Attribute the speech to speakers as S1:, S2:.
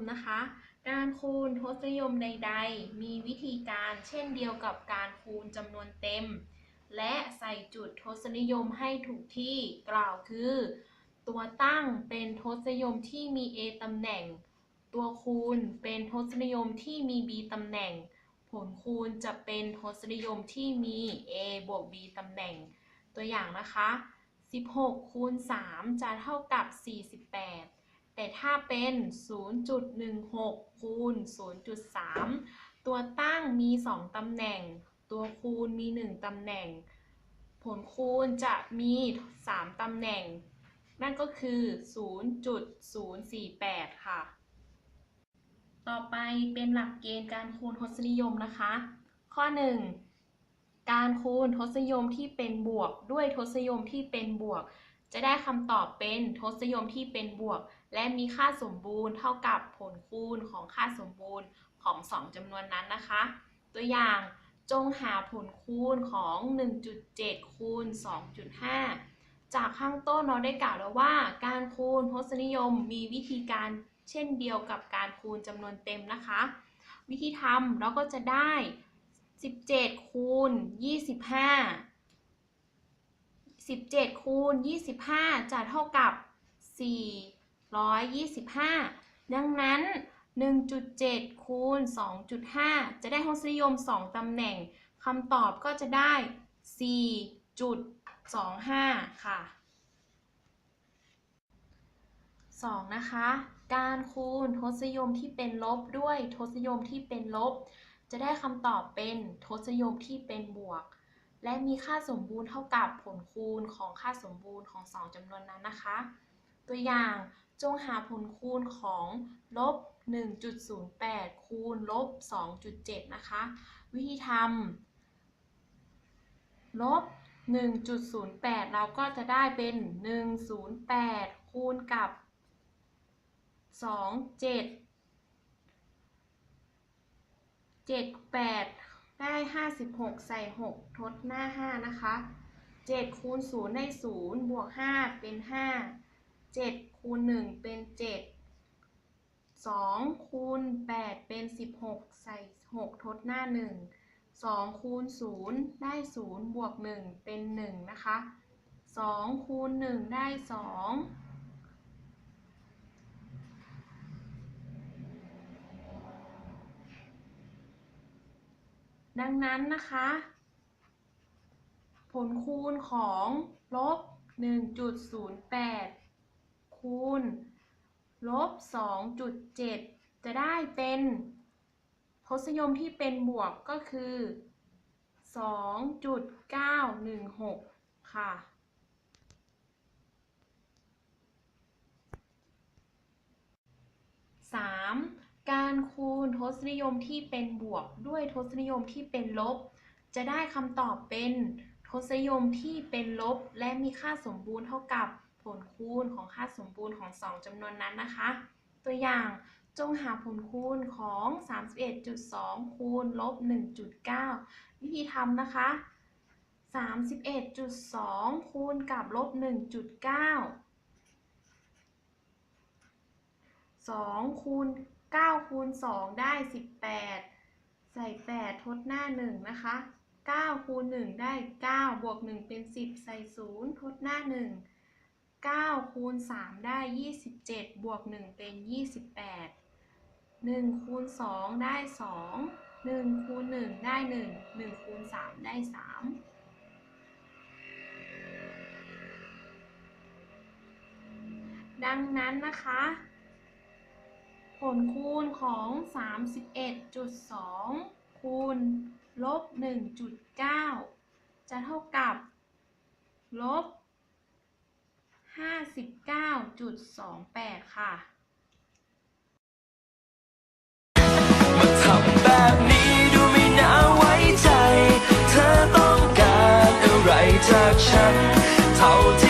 S1: มนะคะ การคูณทศนิยมใด ๆ มีวิธีการเช่นเดียวกับการคูณจำนวนเต็ม และใส่จุดทศนิยมให้ถูกที่กล่าวคือ ตัวตั้งเป็นทศนิยมที่มี a ตำแหน่ง ตัวคูณเป็นทศนิยมที่มี b ตำแหน่ง ผลคูณจะเป็นทศนิยมที่มี a บวก b ตำแหน่ง ตัวอย่างนะคะ 16คูณ3จะเท่ากับ 48 แต่ถ้าเป็น 0.16 คูณ 0.3 ตัวตั้งมี 2 ตำแหน่ง ตัวคูณมี 1 ตำแหน่ง ผลคูณจะมี 3 ตำแหน่ง นั่นก็คือ 0.048 ค่ะ ต่อไปเป็นหลักเกณฑ์การคูณทศนิยมนะคะ ข้อ 1 การคูณทศนิยมที่เป็นบวกด้วยทศนิยมที่เป็นบวก จะได้คำตอบเป็นทศนิยมที่เป็นบวก และมีค่าสมบูรณ์เท่ากับผลคูณของค่าสมบูรณ์ของ 2จำนวนนั้นนะคะ ตัวอย่างจงหาผลคูณของ 1.7 คูณ 2.5 จากข้างต้นเราได้กล่าวแล้วว่า การคูณทศนิยมมีวิธีการเช่นเดียวกับการคูณจำนวนเต็มนะคะ วิธีทำเราก็จะได้ 17 คูณ 25 17 คูณ 25 จะเท่ากับ 425 ดังนั้น 1.7 คูณ 2.5 จะได้ทศนิยม 2 ตำแหน่งคำตอบก็จะได้ 4.25 ค่ะ 2. นะคะ การคูณทศนิยมที่เป็นลบด้วยทศนิยมที่เป็นลบ จะได้คำตอบเป็นทศนิยมที่เป็นบวก และมีค่าสมบูรณ์เท่ากับผลคูณของค่าสมบูรณ์ของ 2จำนวนนั้นนะคะ ตัวอย่างจงหาผลคูณของลบ 1.08 คูณลบ 2.7 นะคะ วิธีทำลบ 1.08 เราก็จะได้เป็น 108 คูณกับ 2 7 7 8 ได้ 56 ใส่ 6 ทดหน้า 5 นะคะ 7 คูณ 0 ได้ 0 บวก 5 เป็น 5 7 คูณ 1 เป็น 7 2 คูณ 8 เป็น 16 ใส่ 6 ทดหน้า 1 2 คูณ 0 ได้ 0 บวก 1 เป็น 1 นะคะ 2 คูณ 1 ได้ 2 ดังนั้นนะคะ ผลคูณของลบ 1.08 คูณลบ 2.7 จะได้เป็นทศนิยมที่เป็นบวกก็คือ 2.916 ค่ะ 3. การคู ทศนิยมที่เป็นบวกด้วยทศนิยมที่เป็นลบ จะได้คำตอบเป็นทศนิยมที่เป็นลบ และมีค่าสมบูรณ์เท่ากับผลคูณของค่าสมบูรณ์ของ 2จำนวนนั้นนะคะ ตัวอย่างจงหาผลคูณของ 31.2 คูณลบ 1.9 วิธีทำนะคะ 31.2 คูณกับลบ 1.9 2 คูณ 9คูณ2ได้ 18 ใส่ 8 ทดหน้า 1 นะคะ 9คูณ1ได้ 9 บวก 1 เป็น 10 ใส่ 0 ทดหน้า 1 9คูณ3ได้ 27 บวก 1 เป็น 28 1คูณ2ได้ 2 1คูณ1ได้ 1 1คูณ3ได้ 3ดังนั้นนะคะ ผลคูณของ 31.2 คูณลบ 1.9 จะเท่ากับ ลบ 59.28 ค่ะ
S2: จากฉันเท่าที่